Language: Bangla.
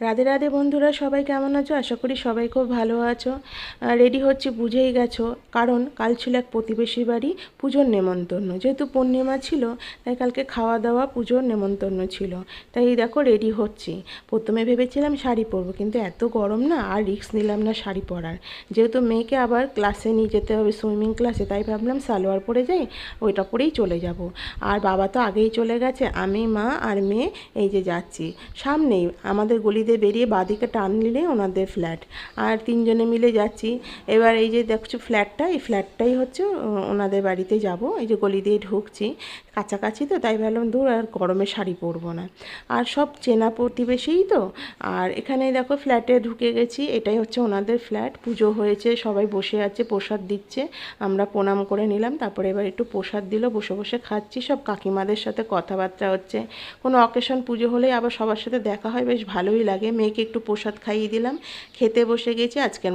রাধে রাধে বন্ধুরা, সবাই কেমন আছো? আশা করি সবাই খুব ভালো আছো। রেডি হচ্ছে, বুঝেই গেছো। কারণ কাল ছিল এক প্রতিবেশী বাড়ি, পুজোর নেমন্তন্ন। যেহেতু পূর্ণিমা ছিল, তাই কালকে খাওয়া দাওয়া পুজোর নেমন্তন্ন ছিল। তাই দেখো রেডি হচ্ছি। প্রথমে ভেবেছিলাম শাড়ি পরবো, কিন্তু এত গরম না, আর রিস্ক নিলাম না শাড়ি পরার। যেহেতু মেয়েকে আবার ক্লাসে নিয়ে যেতে হবে সুইমিং ক্লাসে তাই ভাবলাম সালোয়ার পরে যাই, ওইটা পরেই চলে যাব। আর বাবা তো আগেই চলে গেছে, আমি, মা আর মেয়ে, এই যে যাচ্ছি। সামনেই আমাদের গলি দিয়ে বেরিয়ে বাদিকে টান নিলেই ওনাদের ফ্ল্যাট। আর তিনজনে মিলে যাচ্ছি। এবার এই যে দেখছ ফ্ল্যাটটা, এই ফ্ল্যাটটাই হচ্ছে ওনাদের বাড়িতে যাব। এই যে গলি দিয়ে ঢুকছি, কাছাকাছি তো, তাই ভাবলাম দূর আর গরমে শাড়ি পরবো না। আর সব চেনা প্রতিবেশীই তো। আর এখানে দেখো ফ্ল্যাটে ঢুকে গেছি, এটাই হচ্ছে ওনাদের ফ্ল্যাট। পুজো হয়েছে, সবাই বসে আছে, প্রসাদ দিচ্ছে। আমরা প্রণাম করে নিলাম, তারপরে এবার একটু প্রসাদ দিল, বসে বসে খাচ্ছি। সব কাকিমাদের সাথে কথাবার্তা হচ্ছে। কোনো অকেশন পুজো হলেই আবার সবার সাথে দেখা হয়, বেশ ভালোই লাগে। মেয়েকে একটু প্রসাদ খাইয়ে দিলাম। খেতে বসে গেছি আজকের